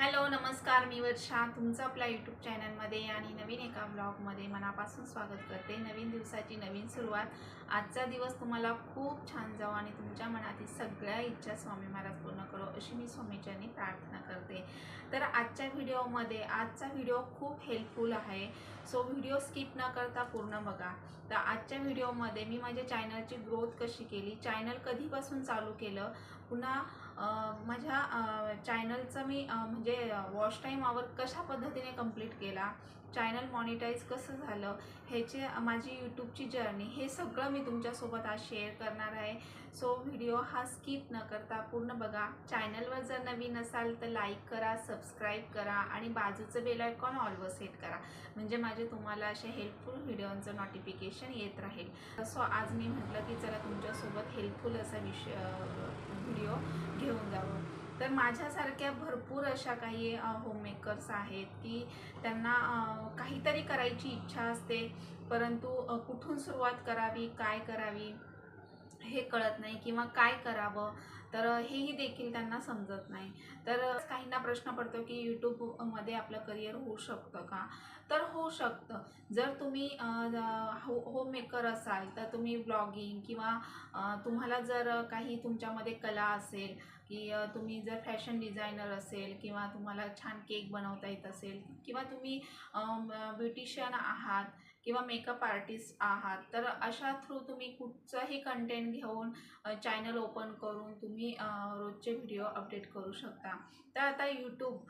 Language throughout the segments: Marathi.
हॅलो नमस्कार मी वर्षा तुमचं आपल्या यूट्यूब चॅनलमध्ये आणि नवीन एका ब्लॉगमध्ये मनापासून स्वागत करते. नवीन दिवसाची नवीन सुरुवात. आजचा दिवस तुम्हाला खूप छान जावं आणि तुमच्या मनातील सगळ्या इच्छा स्वामी महाराज पूर्ण करो अशी मी स्वामीच्यांनी प्रार्थना करते. तर आजच्या व्हिडिओमध्ये आजचा व्हिडिओ खूप हेल्पफुल आहे. सो व्हिडिओ स्किप न करता पूर्ण बघा. तर आजच्या व्हिडिओमध्ये मी माझ्या चॅनलची ग्रोथ कशी केली? चॅनल कधीपासून चालू केलं? पुन्हा माझ्या चॅनलचं मी म्हणजे वॉच टाईम आवर कशा पद्धतीने कंप्लीट केला चॅनल मॉनिटाईज कसं झालं ह्याचे माझी यूट्यूबची जर्नी हे सगळं मी तुमच्यासोबत आज शेअर करणार आहे. सो व्हिडिओ हा स्किप न करता पूर्ण बघा. चॅनलवर जर नवीन असाल तर लाईक करा सबस्क्राईब करा आणि बाजूचं बेल आयकॉन ऑलवर सेट करा. म्हणजे माझे तुम्हाला असे हेल्पफुल व्हिडिओंचं नोटिफिकेशन येत राहील. सो आज मी म्हटलं की चला तुमच्यासोबत हेल्पफुल असा विषय व्हिडिओ घेऊन जावं. तर माझ्यासारख्या भरपूर अशा काही होममेकर्स आहेत की त्यांना काहीतरी करायची इच्छा असते. परंतु कुठून सुरुवात करावी काय करावी हे कळत नाही किंवा काय करावं तर हेही देखील त्यांना समजत नाही. तर काहींना प्रश्न पडतो की यूट्यूबमध्ये आपलं करिअर होऊ शकतं का? तर होऊ शकतं. जर तुम्ही हो होममेकर असाल तर तुम्ही ब्लॉगिंग किंवा तुम्हाला जर काही तुमच्यामध्ये कला असेल की तुम्ही जर फॅशन डिझायनर असेल किंवा तुम्हाला छान केक बनवता येत असेल किंवा तुम्ही ब्युटिशियन आहात किंवा मेकअप आर्टिस्ट आहात तर अशा थ्रू तुम्ही कुठचंही कंटेंट घेऊन चॅनल ओपन करून तुम्ही रोजचे व्हिडिओ अपडेट करू शकता. तर आता यूट्यूब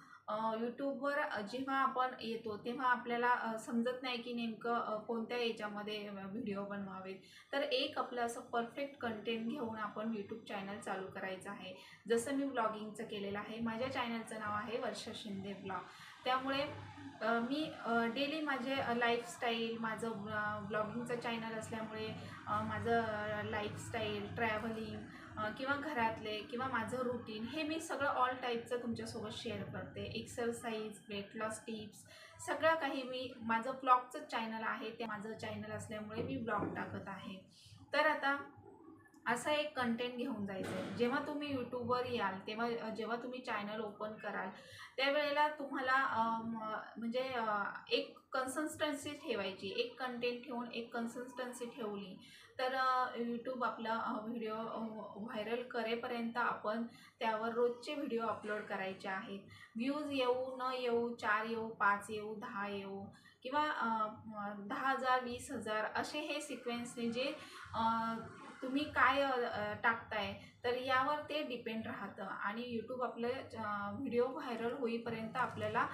यूट्यूबवर जेव्हा आपण येतो तेव्हा आपल्याला समजत नाही की नेमकं कोणत्या याच्यामध्ये व्हिडिओ बनवावेत. तर एक आपलं असं परफेक्ट कंटेंट घेऊन आपण यूट्यूब चॅनल चालू करायचं आहे. जसं मी ब्लॉगिंगचं केलेलं आहे माझ्या चॅनलचं नाव आहे वर्षा शिंदे ब्लॉग त्यामुळे मी डेली माझे लाईफस्टाईल माझं ब्लॉगिंगचं चॅनल असल्यामुळे माझं लाईफस्टाईल ट्रॅव्हलिंग किंवा घरातले किंवा माझं रुटीन हे मी सगळं ऑल टाईपचं तुमच्यासोबत शेअर करते. एक्सरसाइज वेट लॉस टिप्स सगळं काही मी माझं ब्लॉगचं चॅनल आहे ते माझं चॅनल असल्यामुळे मी ब्लॉग टाकत आहे. तर आता असा एक कंटेंट घेऊन जायचं. आहे जेव्हा तुम्ही यूट्यूबवर याल तेव्हा जेव्हा तुम्ही चॅनल ओपन कराल त्यावेळेला तुम्हाला म्हणजे एक कन्सिस्टन्सी ठेवायची. एक कंटेंट ठेवून एक कन्सिस्टन्सी ठेवली तर यूट्यूब आपला व्हिडिओ व्हायरल करेपर्यंत आपण त्यावर रोजचे व्हिडिओ अपलोड करायचे आहेत. व्ह्यूज येऊ न येऊ चार येऊ पाच येऊ दहा येऊ किंवा दहा हजार वीस हजार असे हे सिक्वेन्सने जे तुम्ही काय टाकताय तर यावर ते डिपेंड राहतं. आणि यूट्यूब आपले व्हिडिओ व्हायरल होईपर्यंत आपल्याला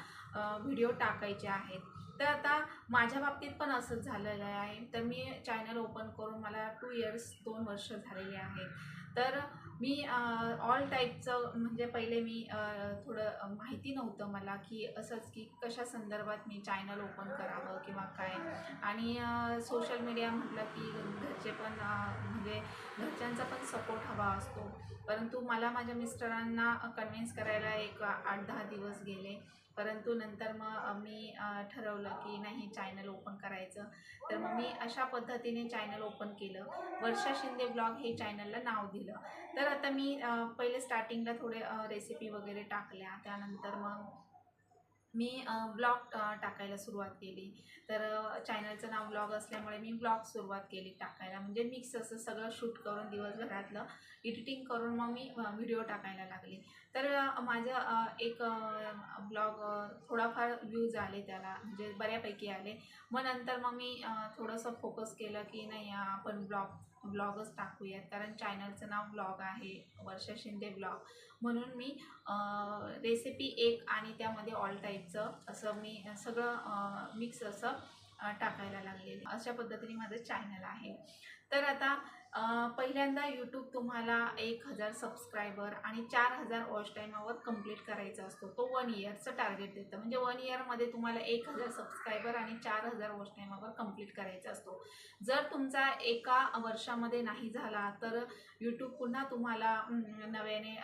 व्हिडिओ टाकायचे आहेत. तर आता माझ्या बाबतीत पण असंच झालेलं आहे. तर मी चॅनल ओपन करून मला टू इयर्स दोन वर्ष झालेले आहेत. तर मी ऑल टाईपचं म्हणजे पहिले मी थोडं माहिती नव्हतं मला की असंच की कशा संदर्भात मी चॅनल ओपन करावं किंवा काय. आणि सोशल मीडिया म्हटलं की घरचे पण म्हणजे घरच्यांचा पण सपोर्ट हवा असतो. परंतु मला माझ्या मिस्टरांना कन्व्हिन्स करायला एक आठ दहा दिवस गेले. परंतु नंतर मग मी ठरवलं की नाही चॅनल ओपन करायचं. तर मग मी अशा पद्धतीने चॅनल ओपन केलं. वर्षा शिंदे ब्लॉग हे चॅनलला नाव दिलं. तर आता मी पहिले स्टार्टिंगला थोडे रेसिपी वगैरे टाकल्या. त्यानंतर मग मी ब्लॉग टाकायला सुरुवात केली. तर चॅनलचं नाव ब्लॉग असल्यामुळे मी ब्लॉग सुरुवात केली टाकायला. म्हणजे मिक्स असं सगळं शूट करून दिवसभरातलं एडिटिंग करून मग मी व्हिडिओ टाकायला लागले. तर माझं एक ब्लॉग थोडाफार व्ह्यूज आले त्याला म्हणजे बऱ्यापैकी आले. मग नंतर मग मी थोडंसं फोकस केलं की नाही आपण ब्लॉग ब्लॉगच टाकूयात. कारण चॅनलचं नाव ब्लॉग आहे वर्षा शिंदे ब्लॉग. म्हणून मी रेसिपी एक आणि त्यामध्ये ऑल टाईपचं असं मी सगळं मिक्स असं टाकायला लागले अशा पद्धतीने माझं चॅनल आहे. तर आता पहिल्यांदा यूट्यूब तुम्हाला एक हजार सबस्क्रायबर आणि चार हजार वॉच टाईमावर कंप्लीट करायचा असतो. तो वन इयरचं टार्गेट देतं. म्हणजे वन इयरमध्ये तुम्हाला एक हजार सबस्क्रायबर आणि चार हजार वॉच टाईमावर कंप्लीट करायचा असतो. जर तुमचा एका वर्षामध्ये नाही झाला तर यूट्यूब पुन्हा तुम्हाला नव्याने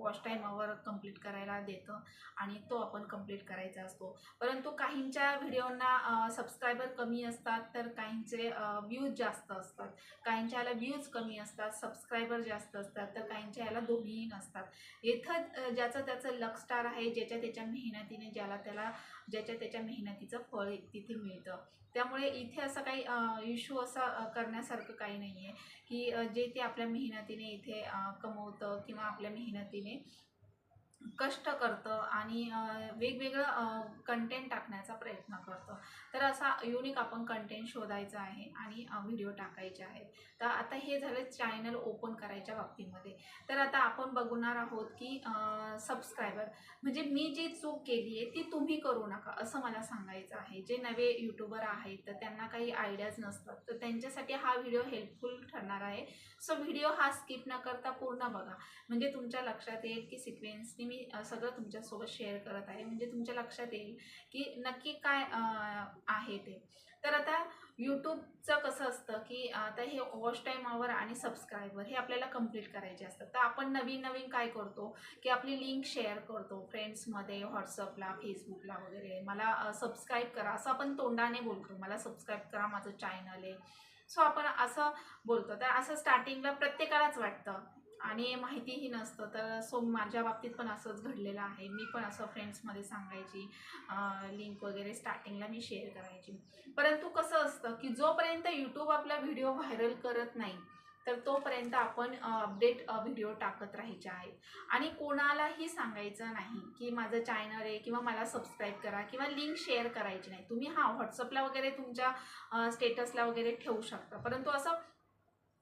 वॉच टाईमावर कंप्लीट करायला देतं आणि तो आपण कंप्लीट करायचा असतो. परंतु काहींच्या व्हिडिओंना सबस्क्रायबर कमी असतात तर काहींचे व्ह्यूज जास्त असतात. काहींच्या याला व्ह्यूज कमी असतात सबस्क्रायबर जास्त असतात तर काहींच्या याला दोन्हीही नसतात. इथं ज्याचं त्याचं लक स्टार आहे ज्याच्या त्याच्या मेहनतीने ज्याला त्याला ज्याच्या त्याच्या मेहनतीचं फळ तिथे मिळतं. त्यामुळे इथे असा काही इश्यू असा करण्यासारखं काही नाही आहे की जे ते आपल्या मेहनतीने इथे कमवतं किंवा आपल्या मेहनतीने कष्ट करतं आणि वेगवेगळं कंटेंट टाकण्याचा प्रयत्न करतं. तर असा युनिक आपण कंटेंट शोधायचा आहे आणि व्हिडिओ टाकायचे आहेत. तर आता हे झालं चॅनल ओपन करायच्या बाबतीमध्ये. तर आता आपण बघणार आहोत की सबस्क्रायबर म्हणजे मी जी चूक केली आहे ती तुम्ही करू नका असं मला सांगायचं आहे. जे नवे यूट्यूबर आहेत तर त्यांना काही आयडियाज नसतात तर त्यांच्यासाठी हा व्हिडिओ हेल्पफुल ठरणार आहे. सो व्हिडिओ हा स्किप न करता पूर्ण बघा. म्हणजे तुमच्या लक्षात येईल की सिक्वेन्सनी मी सगळं तुमच्यासोबत शेअर करत आहे. म्हणजे तुमच्या लक्षात येईल की नक्की काय आहे ते. तर आता यूट्यूबचं कसं असतं की आता हे वॉच टाईमावर आणि सबस्क्रायबर हे आपल्याला कंप्लीट करायचे असतात. तर आपण नवीन नवीन काय करतो की आपली लिंक शेअर करतो फ्रेंड्समध्ये व्हॉट्सअपला फेसबुकला वगैरे. मला सबस्क्राईब करा असं आपण तोंडाने बोलतो. मला सबस्क्राईब करा माझं चॅनल आहे. सो आपण असं बोलतो. तर असं स्टार्टिंगला प्रत्येकालाच वाटतं. आणि माहितीही नसतं. तर सो माझ्या बाबतीत पण असंच घडलेलं आहे. मी पण असं फ्रेंड्समध्ये सांगायची लिंक वगैरे स्टार्टिंगला मी शेअर करायची. परंतु कसं असतं की जोपर्यंत यूट्यूब आपला व्हिडिओ व्हायरल करत नाही तर तोपर्यंत आपण अपडेट व्हिडिओ टाकत राहायचे आहेत. आणि कोणालाही सांगायचं नाही की माझं चॅनल आहे किंवा मला सबस्क्राईब करा किंवा लिंक शेअर करायची नाही. तुम्ही हा व्हॉट्सअपला वगैरे तुमच्या स्टेटसला वगैरे ठेवू शकता. परंतु असं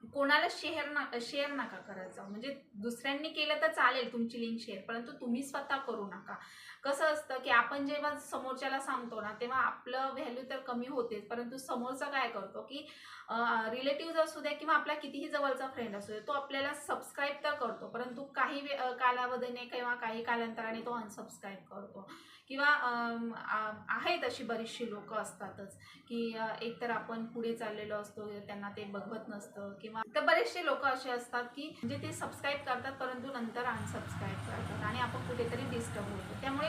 कोणाला शेअर ना शेअर नका करायचा. म्हणजे दुसऱ्यांनी केलं तर चालेल तुमची लिंक शेअर परंतु तुम्ही स्वतः करू नका. कसं असतं की आपण जेव्हा समोरच्याला सांगतो ना तेव्हा आपलं व्हॅल्यू तर कमी होतेच. परंतु समोरचा काय करतो की रिलेटिव्ह असू द्या किंवा आपला कितीही जवळचा फ्रेंड असू दे तो आपल्याला सबस्क्राईब तर करतो. परंतु काही वे कालावधीने किंवा काही कालांतराने तो अनसबस्क्राईब करतो. किंवा आहेत अशी बरीचशी लोक असतातच की एकतर आपण पुढे चाललेलो असतो त्यांना ते बघवत नसतं किंवा तर बरेचसे लोक असे असतात की म्हणजे ते सबस्क्राईब करतात परंतु नंतर अनसबस्क्राईब करतात आणि आपण कुठेतरी डिस्टर्ब होतो. त्यामुळे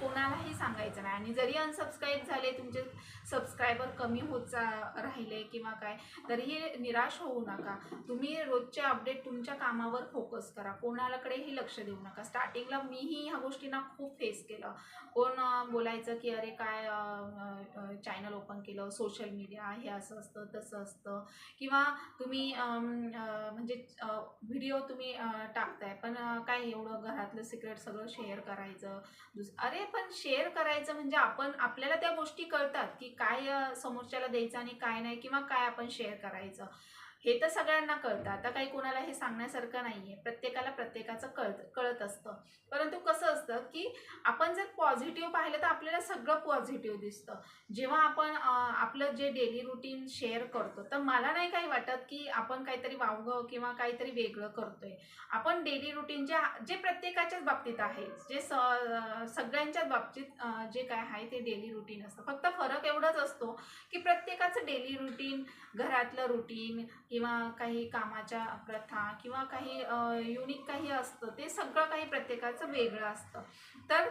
कोणालाही सांगायचं नाही. आणि जरी अनसबस्क्राईब झाले तुमचे सबस्क्रायबर कमी होत चा- राहिले किंवा काय तरीही निराश होऊ नका. तुम्ही रोजचे अपडेट तुमच्या कामावर फोकस करा. कोणालाकडेही लक्ष देऊ नका. स्टार्टिंगला मीही ह्या गोष्टींना खूप फेस केलं. कोण बोलायचं की अरे काय चॅनल ओपन केलं? सोशल मीडिया हे असं असतं तसं असतं. किंवा तुम्ही म्हणजे व्हिडिओ तुम्ही टाकताय. पण काय एवढं घरातलं सिक्रेट सगळं शेअर करायचं? दुस अरे पण शेअर करायचं म्हणजे आपण आपल्याला त्या गोष्टी कळतात की काय समोरच्याला द्यायचं आणि काय नाही किंवा काय आपण शेअर करायचं. हे तर सगळ्यांना कळतं. आता काही कोणाला हे सांगण्यासारखं नाही आहे प्रत्येकाला प्रत्येकाचं कळत कळत असतं. परंतु कसं असतं की आपण जर पॉझिटिव्ह पाहिलं तर आपल्याला सगळं पॉझिटिव्ह दिसतं. जेव्हा आपण आपलं जे डेली रुटीन शेअर करतो तर मला नाही काही वाटत की आपण काहीतरी वावगं किंवा काहीतरी वेगळं करतोय. आपण डेली रुटीन जे जे प्रत्येकाच्याच बाबतीत आहे जे स सगळ्यांच्याच बाबतीत जे काय आहे ते डेली रुटीन असतं. फक्त फरक एवढाच असतो की प्रत्येकाचं डेली रुटीन घरातलं रुटीन किंवा काही कामाच्या प्रथा किंवा काही युनिक काही असतं ते सगळं काही प्रत्येकाचं वेगळं असतं. तर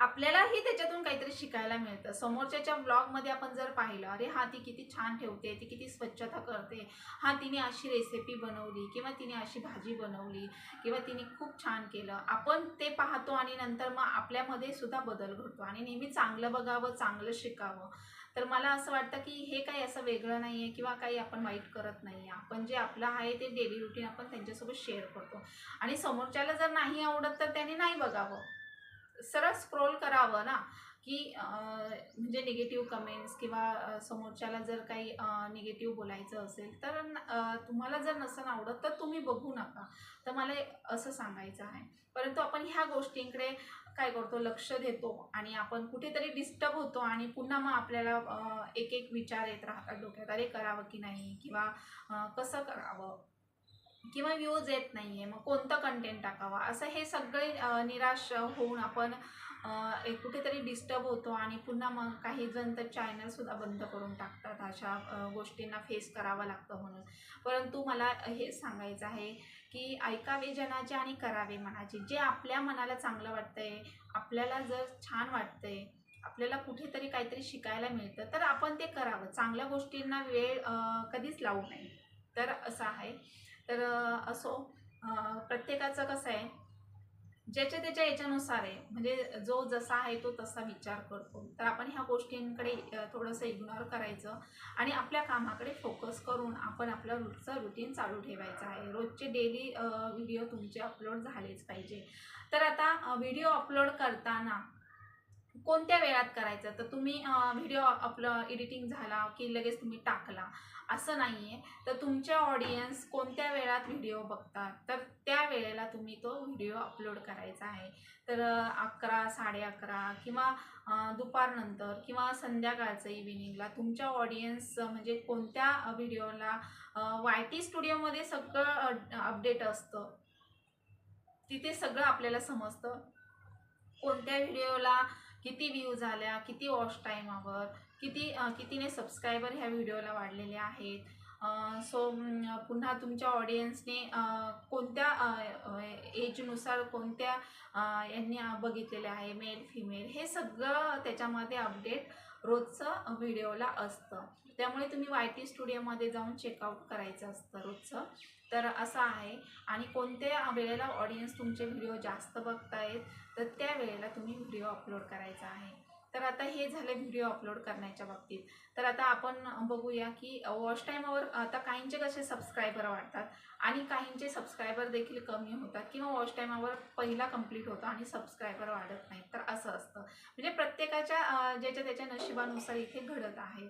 आपल्यालाही त्याच्यातून काहीतरी शिकायला मिळतं. समोरच्याच्या ब्लॉगमध्ये आपण जर पाहिलं अरे हा ती किती छान ठेवते ती किती स्वच्छता करते हा तिने अशी रेसिपी बनवली किंवा तिने अशी भाजी बनवली किंवा तिने खूप छान केलं आपण ते पाहतो आणि नंतर मग आपल्यामध्ये सुद्धा बदल घडतो. आणि नेहमी चांगलं बघावं चांगलं शिकावं. तर मला असं वाटतं की हे काही असं वेगळं नाही आहे किंवा काही आपण वाईट करत नाही आहे आपण जे आपलं आहे ते डेली रुटीन आपण त्यांच्यासोबत शेअर करतो. आणि समोरच्याला जर नाही आवडत तर त्याने नाही बघावं. सरळ स्क्रोल करावं ना? की म्हणजे निगेटिव्ह कमेंट्स किंवा समोरच्याला जर काही निगेटिव्ह बोलायचं असेल तर तुम्हाला जर नसेल आवडत तर तुम्ही बघू नका. तर मला असं सांगायचं आहे. परंतु आपण ह्या गोष्टींकडे काय करतो? लक्ष देतो आणि आपण कुठेतरी डिस्टर्ब होतो आणि पुन्हा मग आपल्याला एक एक विचार येत राहतात डोक्यात. अरे करावं की नाही? किंवा कसं करावं? किंवा व्ह्यूज येत नाही आहे मग कोणतं कंटेंट टाकावं? असं हे सगळे निराश होऊन आपण एक कुठेतरी डिस्टर्ब होतो आणि पुन्हा मग काही जण तर चॅनलसुद्धा बंद करून टाकतात. अशा गोष्टींना फेस करावं लागतं म्हणून. परंतु मला हे सांगायचं आहे की ऐकावे जनाचे आणि करावे मनाचे. जे आपल्या मनाला चांगलं वाटतंय आपल्याला जर छान वाटतंय आपल्याला कुठेतरी काहीतरी शिकायला मिळतं तर आपण ते करावं. चांगल्या गोष्टींना वेळ कधीच लावू नये. तर असं आहे. तर असो प्रत्येकाचं कसं आहे ज्याच्या त्याच्या याच्यानुसार आहे. म्हणजे जो जसा आहे तो तसा विचार करतो. तर आपण ह्या गोष्टींकडे थोडंसं इग्नोर करायचं आणि आपल्या कामाकडे फोकस करून आपण आपलं रोजचं रुटीन चालू ठेवायचं आहे. रोजचे डेली व्हिडिओ तुमचे अपलोड झालेच पाहिजे. तर आता व्हिडिओ अपलोड करताना कोणत्या वेळात करायचं? तर तुम्ही व्हिडिओ आपलं एडिटिंग झाला की लगेच तुम्ही टाकला. असं नाही आहे तर तुमच्या ऑडियन्स कोणत्या वेळात व्हिडिओ बघतात? तर त्या वेळेला तुम्ही तो व्हिडिओ अपलोड करायचा आहे. तर अकरा साडे अकरा किंवा दुपारनंतर किंवा संध्याकाळचं इव्हिनिंगला तुमच्या ऑडियन्स म्हणजे कोणत्या व्हिडिओला वाय टी स्टुडिओमध्ये सगळं अपडेट असतं. तिथे सगळं आपल्याला समजतं. कोणत्या व्हिडिओला किती व्ह्यू झाल्या किती वॉच टाईमावर किती कितीने सबस्क्रायबर ह्या व्हिडिओला वाढलेले आहेत. सो पुन्हा तुमच्या ऑडियन्सने कोणत्या एजनुसार कोणत्या यांनी बघितलेले आहे मेल फिमेल हे सगळं त्याच्यामध्ये अपडेट रोजचं व्हिडिओला असतं. त्यामुळे तुम्ही वाय टी स्टुडिओमध्ये जाऊन चेकआउट करायचं असतं रोजचं. तर असं आहे. आणि कोणत्या वेळेला ऑडियन्स तुमचे व्हिडिओ जास्त बघतायत तर त्या वेळेला तुम्ही व्हिडिओ अपलोड करायचा आहे. तर आता हे झाले व्हिडिओ अपलोड करण्याच्या बाबतीत. तर आता आपण बघूया की वॉच टाईमवर आता काहींचे कसे सबस्क्रायबर वाढतात. आणि काहींचे सबस्क्रायबर देखील कमी होतात किंवा वॉच टाईमावर पहिला कंप्लीट होतो आणि सबस्क्रायबर वाढत नाही तर असं असतं. म्हणजे प्रत्येकाच्या ज्याच्या त्याच्या नशिबानुसार इथे घडत आहे.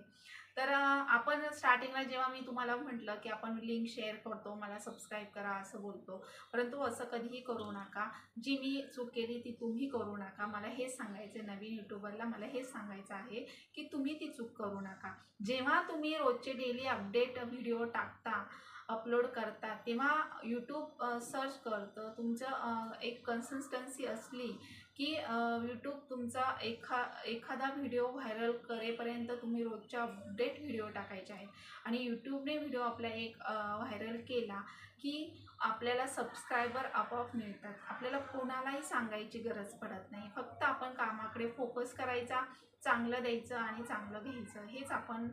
तर आपण स्टार्टिंगला जेव्हा मी तुम्हाला म्हटलं की आपण लिंक शेअर करतो मला सबस्क्राईब करा असं बोलतो. परंतु असं कधीही करू नका. जी मी चूक केली ती तुम्ही करू नका. मला हे सांगायचं नवीन यूट्यूबरला मला हे सांगायचं आहे की तुम्ही ती चूक करू नका. जेव्हा तुम्ही रोजचे डेली अपडेट व्हिडिओ टाकता अपलोड करता तेव्हा यूट्यूब सर्च करतं. तुमचं एक कन्सिस्टन्सी असली की यूट्यूब तुमचा एखा एखादा व्हिडिओ व्हायरल करेपर्यंत तुम्ही रोजच्या अपडेट व्हिडिओ टाकायचे आहेत. आणि यूट्यूबने व्हिडिओ आपला एक व्हायरल केला की आपल्याला सबस्क्रायबर आपोआप मिळतात. आपल्याला कोणालाही सांगायची गरज पडत नाही. फक्त आपण कामाकडे फोकस करायचा चांगलं द्यायचं आणि चांगलं घ्यायचं हेच आपण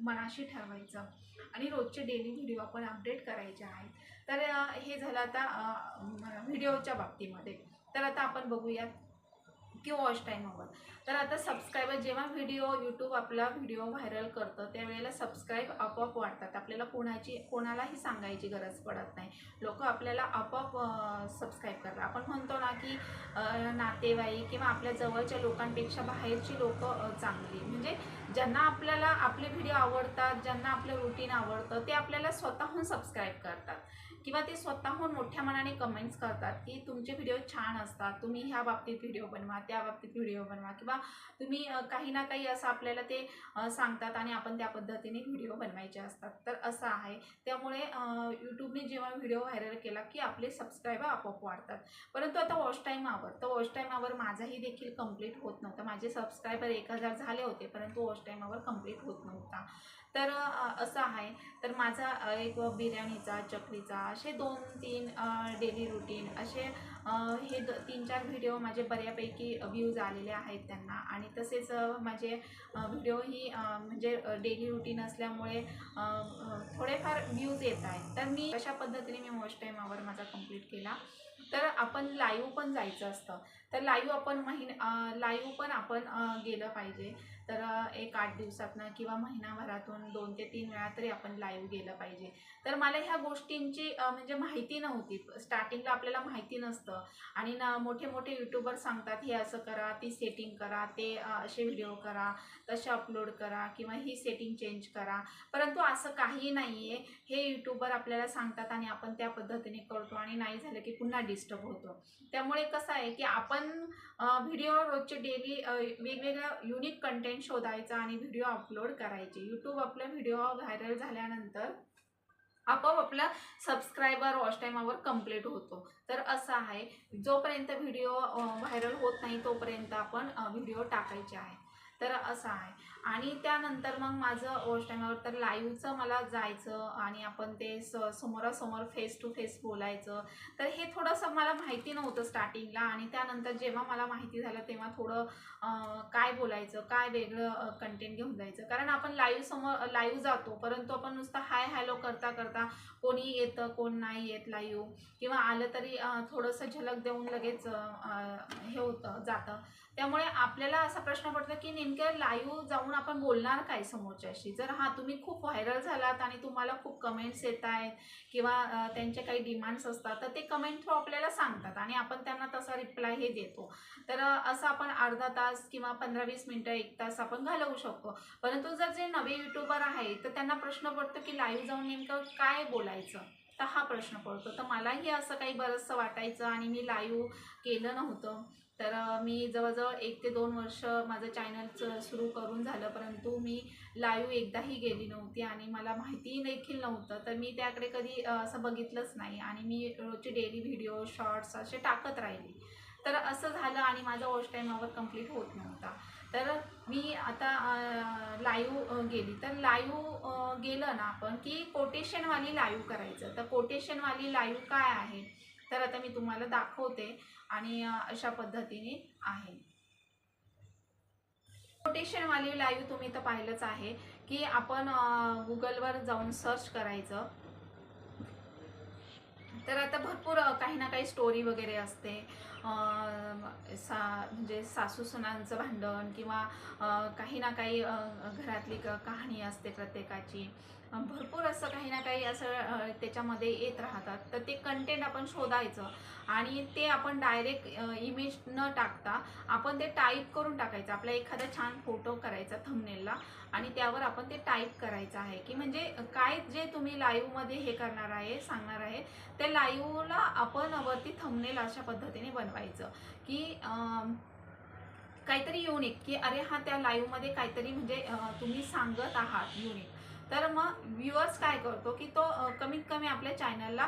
मनाशी ठरवायचं. आणि रोजचे डेली व्हिडिओ आपण अपडेट करायचे आहेत. तर हे झालं आता व्हिडिओच्या बाबतीमध्ये. तर आता आपण बघूयात की वॉच टाईमावर तर आता सबस्क्रायबर जेव्हा व्हिडिओ यूट्यूब आपला व्हिडिओ व्हायरल करतं त्यावेळेला सबस्क्राईब आपोआप वाढतात. आपल्याला कोणाची कोणालाही सांगायची गरज पडत नाही. लोक आपल्याला आपोआप सबस्क्राईब करतात. आपण म्हणतो ना की नातेवाईक किंवा आपल्या जवळच्या लोकांपेक्षा बाहेरची लोक चांगली. म्हणजे ज्यांना आपल्याला आपले व्हिडिओ आवडतात ज्यांना आपलं रुटीन आवडतं ते आपल्याला स्वतःहून सबस्क्राईब करतात. किंवा ते स्वतःहून मोठ्या मनाने कमेंट्स करतात की तुमचे व्हिडिओ छान असतात तुम्ही ह्या बाबतीत व्हिडिओ बनवा त्या बाबतीत व्हिडिओ बनवा किंवा तुम्ही काही ना काही असं आपल्याला ते सांगतात आणि आपण त्या पद्धतीने व्हिडिओ बनवायचे असतात. तर असं आहे. त्यामुळे यूट्यूबने जेव्हा व्हिडिओ व्हायरल केला की आपले सबस्क्रायबर आपोआप वाढतात. परंतु आता वॉच टाईम आवर तर वॉच टाईमावर माझाही देखील कंप्लीट होत नव्हतं. माझे सबस्क्रायबर एक हजार झाले होते परंतु वॉच टाईमावर कंप्लीट होत नव्हता. तर असं आहे. तर माझा एक बिर्याणीचा चकलीचा असे दोन तीन डेली रुटीन असे हे द तीन चार व्हिडिओ माझे बऱ्यापैकी व्ह्यूज आलेले आहेत त्यांना. आणि तसेच माझे माझे व्हिडिओही म्हणजे डेली रुटीन असल्यामुळे थोडेफार व्ह्यूज येत आहेत. तर मी अशा पद्धतीने मी वॉच टाईमावर माझा कंप्लीट केला. तर आपण लाईव्ह पण जायचं असतं. तर लाईव्ह आपण महिन लाईव्ह पण आपण गेलं पाहिजे. तर एक आठ दिवसातनं किंवा महिनाभरातून दोन ते तीन वेळा तरी आपण लाईव्ह गेलं पाहिजे. तर मला ह्या गोष्टींची म्हणजे माहिती नव्हती. स्टार्टिंगला आपल्याला माहिती नसतं. आणि ना मोठे मोठे यूट्यूबर सांगतात हे असं करा ती सेटिंग करा ते असे व्हिडिओ करा तसे अपलोड करा किंवा ही सेटिंग चेंज करा. परंतु असं काही नाही आहे हे यूट्यूबर आपल्याला सांगतात आणि आपण त्या पद्धतीने करतो आणि नाही झालं की पुन्हा डिस्टर्ब होतो. त्यामुळे कसं आहे की आपण व्हिडिओ रोजचे डेली वेगवेगळं युनिक कंटेंट शोधायचा आणि व्हिडिओ अपलोड करायचे. यूट्यूब आपला व्हिडिओ व्हायरल झाल्यानंतर आपोआप आपला सबस्क्रायबर वॉच टाईमावर कंप्लीट होतो. तर असं आहे. जोपर्यंत व्हिडिओ व्हायरल होत नाही तोपर्यंत आपण व्हिडिओ टाकायचे आहे. तर असं आहे. आणि त्यानंतर मग माझं वॉच टाईमावर तर लाईव्हचं मला जायचं आणि आपण ते स समोरासमोर फेस टू फेस बोलायचं. तर हे थोडंसं मला माहिती नव्हतं स्टार्टिंगला आणि त्यानंतर जेव्हा मला माहिती झालं तेव्हा थोडं काय बोलायचं काय वेगळं कंटेंट घेऊन जायचं. कारण आपण लाईव्ह समोर लाईव्ह जातो परंतु आपण नुसतं हाय हॅलो करता करता कोणी येतं कोण नाही येत लाईव्ह किंवा आलं तरी थोडंसं झलक देऊन लगेच हे होतं जातं. त्यामुळे आपल्याला असा प्रश्न पडतो की नेमकं लाईव्ह जाऊन आपण बोलणार काय समोरच्याशी? जर हा तुम्ही खूप व्हायरल झालात आणि तुम्हाला खूप कमेंट्स येत आहेत किंवा त्यांचे काही डिमांड्स असतात तर ते कमेंट थ्रू आपल्याला सांगतात आणि आपण त्यांना तसा रिप्लाय हे देतो. तर असं आपण अर्धा तास किंवा पंधरा वीस मिनटं एक तास आपण घालवू शकतो. परंतु जर जे नवे युट्यूबर आहे तर त्यांना प्रश्न पडतो की लाईव्ह जाऊन नेमकं काय बोलायचं? तर हा प्रश्न पडतो. तर मलाही असं काही बरंचसं वाटायचं आणि मी लाईव्ह केलं नव्हतं. तर मी जवळजवळ एक ते दोन वर्ष माझं चॅनलचं सुरू करून झालं परंतु मी लाईव्ह एकदाही गेली नव्हती आणि मला माहिती देखील नव्हतं. तर मी त्याकडे कधी असं बघितलंच नाही आणि मी रोजचे डेली व्हिडिओ शॉर्ट्स असे टाकत राहिली. तर असं झालं आणि माझा वॉच टाईमावर कंप्लीट होत नव्हता. तर मी आता लाईव्ह गेली. तर लाईव्ह गेलं ना आपण की कोटेशनवाली लाईव्ह करायचं. तर कोटेशनवाली लाईव्ह काय आहे? तर आता मी तुम्हाला दाखवते आणि अशा पद्धतीने आहे. कोटेशनवाली लाईव्ह तुम्ही तर पाहिलंच आहे की आपण गुगलवर जाऊन सर्च करायचं. तर आता भरपूर काही ना काही स्टोरी वगैरे असते. सा म्हणजे सासू सुनांचं भांडण किंवा काही ना काही घरातली क- कहाणी असते प्रत्येकाची. भरपूर असं काही ना काही असं त्याच्यामध्ये येत राहतात. तर ते कंटेंट आपण शोधायचं आणि ते आपण डायरेक्ट इमेज न टाकता आपण ते टाईप करून टाकायचं. आपला एखादा छान फोटो करायचा थंबनेलला आणि त्यावर आपण ते टाईप करायचं आहे. की म्हणजे काय जे तुम्ही लाईव्हमध्ये हे करणार आहे सांगणार आहे त्या लाईव्हला आपण वरती थंबनेल अशा पद्धतीने बनवायचं. की काहीतरी युनिक की अरे हा त्या लाईव्हमध्ये काहीतरी म्हणजे तुम्ही सांगत आहात युनिक तर मग व्ह्युअर्स काय करतो की तो कमीत कमी आपल्या चॅनलला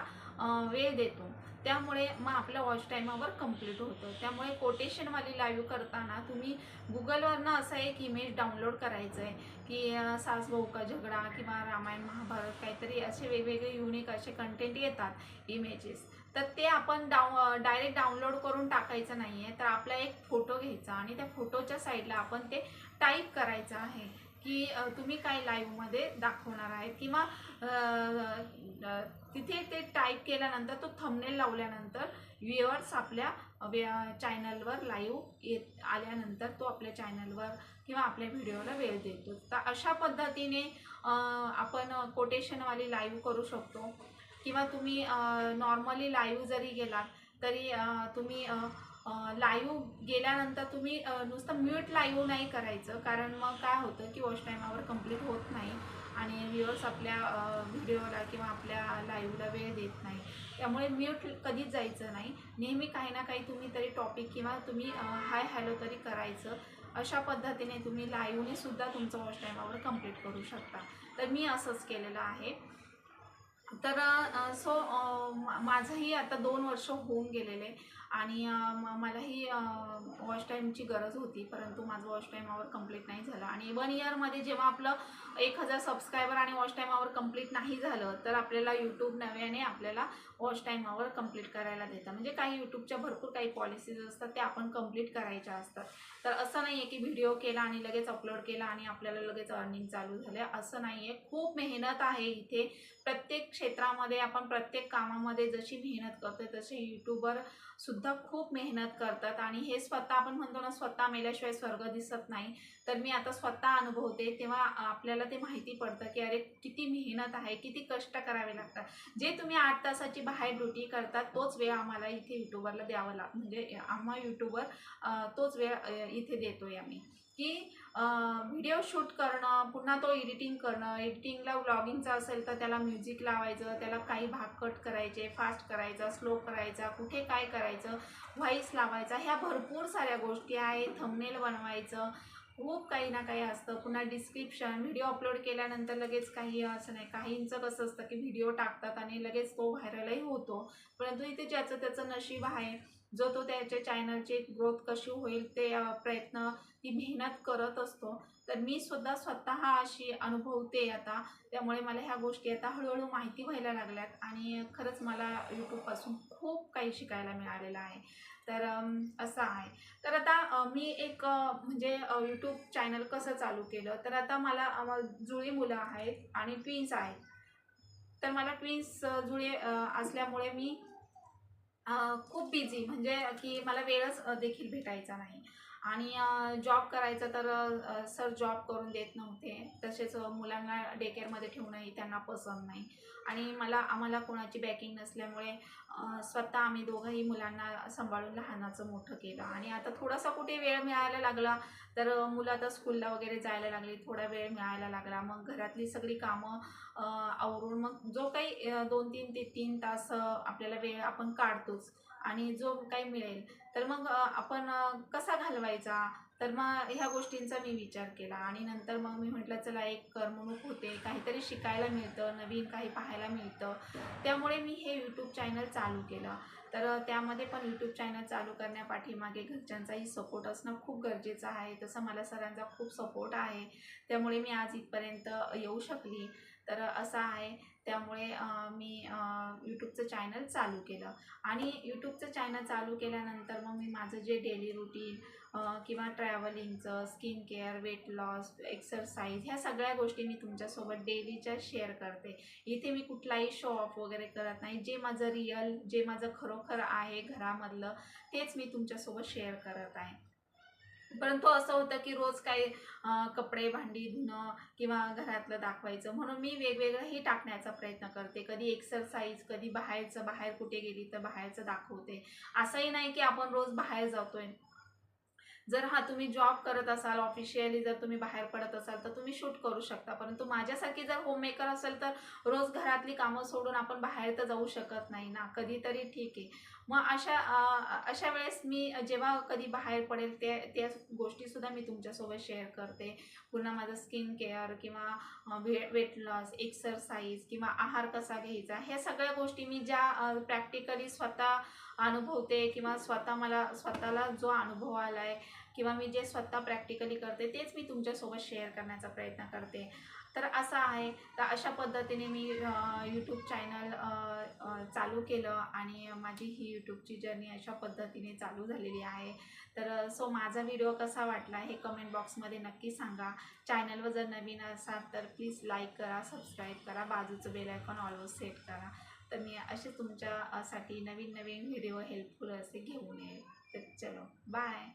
वेळ देतो. त्यामुळे मग आपलं वॉच टाईमावर कंप्लीट होतं. त्यामुळे कोटेशनवाली लाईव्ह करताना तुम्ही गुगलवरनं असं एक इमेज डाउनलोड करायचं आहे की सासभाऊ का झगडा किंवा रामायण महाभारत काहीतरी असे वेगवेगळे युनिक असे कंटेंट येतात इमेजेस तर ते आपण डाऊ डायरेक्ट डाउनलोड करून टाकायचं नाही आहे तर आपला एक फोटो घ्यायचा आणि त्या फोटोच्या साईडला आपण ते टाईप करायचं आहे. की तुम्ही काय लाईव्हमध्ये दाखवणार आहेत? किंवा तिथे ते टाईप केल्यानंतर तो थंबनेल लावल्यानंतर व्ह्युअर्स आपल्या चॅनलवर लाईव्ह येत आल्यानंतर तो आपल्या चॅनलवर किंवा आपल्या व्हिडिओला वेळ देतो. तर अशा पद्धतीने आपण कोटेशनवाली लाईव्ह करू शकतो. किंवा तुम्ही नॉर्मली लाईव्ह जरी गेलात तरी तुम्ही लाईव्ह गेल्यानंतर तुम्ही नुसतं म्यूट लाईव्ह नाही करायचं. कारण मग काय होतं की वॉच टायमावर कंप्लीट होत नाही आणि व्ह्युअर्स आपल्या व्हिडिओला किंवा आपल्या लाईव्हला वेळ देत नाही. त्यामुळे म्यूट कधीच जायचं नाही. नेहमी काही ना काही तुम्ही तरी टॉपिक किंवा तुम्ही हाय हॅलो तरी करायचं. अशा पद्धतीने तुम्ही लाईव्हने सुद्धा तुमचं वॉच टायमावर कंप्लीट करू शकता. तर मी असंच केलेलं आहे. तर सो माझंही आता दोन वर्ष होऊन गेलेले. आणि मलाही वॉच टाईमची गरज होती परंतु माझं वॉश टाईमावर कंप्लीट नाही झालं. आणि वन इयरमध्ये जेव्हा आपलं एक हजार सबस्क्रायबर आणि वॉश टाईमावर कंप्लीट नाही झालं तर आपल्याला यूट्यूब नव्याने आपल्याला वॉश टाईमावर कंप्लीट करायला देतं. म्हणजे काही यूट्यूबच्या भरपूर काही पॉलिसीज असतात त्या आपण कंप्लीट करायच्या असतात. तर असं नाही आहे की व्हिडिओ केला आणि लगेच अपलोड केला आणि आपल्याला लगेच अर्निंग चालू झालं असं नाही आहे खूप मेहनत आहे इथे. प्रत्येक क्षेत्रामध्ये आपण प्रत्येक कामामध्ये जशी मेहनत करतो तसे यूट्यूबर सुद्धा खूप मेहनत करतात. आणि हे स्वतः आपण म्हणतो ना स्वतः मेल्याशिवाय स्वर्ग दिसत नाही. तर मी आता स्वतः अनुभवते तेव्हा आपल्याला ते माहिती पडतं की अरे किती मेहनत आहे किती कष्ट करावे लागतात. जे तुम्ही आठ तासाची बाहेर ड्युटी करतात तोच वेळ आम्हाला इथे युट्यूबरला द्यावा लाग म्हणजे आम्हा युट्यूबर तोच वेळ इथे इथे देतोय आम्ही. की व्हिडिओ शूट करणं पुन्हा तो एडिटिंग करणं एडिटिंगला व्लॉगिंगचा असेल तर त्याला म्युझिक लावायचं त्याला काही भाग कट करायचे फास्ट करायचा स्लो करायचा कुठे काय करायचं व्हॉईस लावायचा ह्या भरपूर साऱ्या गोष्टी आहेत थंबनेल बनवायचं खूप काही ना काही असतं. पुन्हा डिस्क्रिप्शन व्हिडिओ अपलोड केल्यानंतर लगेच काही असं नाही काहींचं कसं असतं की व्हिडिओ टाकतात आणि लगेच तो व्हायरलही होतो. परंतु इथे ज्याचं त्याचं नशीब आहे जो तो त्याच्या चॅनलची ग्रोथ कशी होईल ते प्रयत्न ती मेहनत करत असतो. तर मी सुद्धा स्वतः अशी अनुभवते आता. त्यामुळे मला ह्या गोष्टी आता हळूहळू माहिती व्हायला लागल्यात आणि खरंच मला यूट्यूबपासून खूप काही शिकायला मिळालेलं आहे. तर असं आहे. तर आता मी एक म्हणजे यूट्यूब चॅनल कसं चालू केलं? तर आता मला जुळी मुलं आहेत आणि ट्विन्स आहेत. तर मला ट्विन्स जुळे असल्यामुळे मी खूप बिझी म्हणजे की मला वेळच देखील भेटायचा नाही. आणि जॉब करायचा तर सर जॉब करून देत नव्हते. तसेच मुलांना डे केअरमध्ये ठेवणंही त्यांना पसंत नाही. आणि मला आम्हाला कोणाची बॅकिंग नसल्यामुळे स्वतः आम्ही दोघंही मुलांना सांभाळून लहानाचं मोठं केलं. आणि आता थोडासा कुठे वेळ मिळायला लागला तर मुलं आता स्कूलला वगैरे जायला लागली थोडा वेळ मिळायला लागला. मग घरातली सगळी कामं आवरून मग जो काही दोन तीन ते तीन तास आपल्याला वेळ आपण काढतोच आणि जो काही मिळेल. तर मग आपण कसा घालवायचा? तर मग ह्या गोष्टींचा मी विचार केला आणि नंतर मग मी म्हटलं चला एक करमणूक होते काहीतरी शिकायला मिळतं नवीन काही पाहायला मिळतं. त्यामुळे मी हे यूट्यूब चॅनल चालू केलं. तर त्यामध्ये पण यूट्यूब चॅनल चालू करण्यापाठीमागे घरच्यांचाही सपोर्ट असणं खूप गरजेचं आहे. तसं मला सरांचा खूप सपोर्ट आहे. त्यामुळे मी आज इथपर्यंत येऊ शकली. तर असं आहे. त्यामुळे मी यूट्यूबचं चॅनल चालू केलं. आणि यूट्यूबचं चॅनल चालू केल्यानंतर मग मी माझं जे डेली रुटीन किंवा ट्रॅव्हलिंगचं skin care weight loss exercise ह्या सगळ्या गोष्टी मी तुमच्यासोबत डेलीच्या शेअर करते. इथे मी कुठलाही शो ऑफ वगैरे करत नाही. जे माझं रिअल जे माझं खरोखर आहे घरामधलं तेच मी तुमच्यासोबत शेअर करत आहे. परंतु असं होतं की रोज काही कपडे भांडी धुणं किंवा घरातलं दाखवायचं म्हणून मी वेगवेगळंही टाकण्याचा प्रयत्न करते. कधी एक्सरसाइज कधी बाहेरचं बाहेर कुठे गेली तर बाहेरचं दाखवते. असंही नाही की आपण रोज बाहेर जातोय. जर हा तुम्ही जॉब करत असाल ऑफिशियली जर तुम्ही बाहेर पडत असाल तर तुम्ही शूट करू शकता. परंतु माझ्यासारखी जर होममेकर असेल तर रोज घरातली कामं सोडून आपण बाहेर तर जाऊ शकत नाही ना. कधीतरी ठीक आहे. मग अशा अशा वेळेस मी जेव्हा कधी बाहेर पडेल ते त्या गोष्टीसुद्धा मी तुमच्यासोबत शेअर करते. पुन्हा माझं स्किन केअर किंवा वे वेट लॉस एक्सरसाइज किंवा आहार कसा घ्यायचा ह्या सगळ्या गोष्टी मी ज्या प्रॅक्टिकली स्वतः अनुभवते किंवा स्वतः मला स्वतःला जो अनुभव आला आहे किंवा मी जे स्वतः प्रॅक्टिकली करते तेच मी तुमच्यासोबत शेअर करण्याचा प्रयत्न करते. तर असं आहे. तर अशा पद्धतीने मी यूट्यूब चॅनल चालू केलं आणि माझी ही यूट्यूबची जर्नी अशा पद्धतीने चालू झालेली आहे. तर सो माझा व्हिडिओ कसा वाटला हे कमेंट बॉक्समध्ये नक्की सांगा. चॅनलवर जर नवीन असाल तर प्लीज लाईक करा सबस्क्राईब करा. बाजूचं बेल आयकॉन ऑलवर सेट करा. तर मी असे तुमच्यासाठी नवीन नवीन व्हिडिओ हेल्पफुल असे घेऊन येईल. तर चलो बाय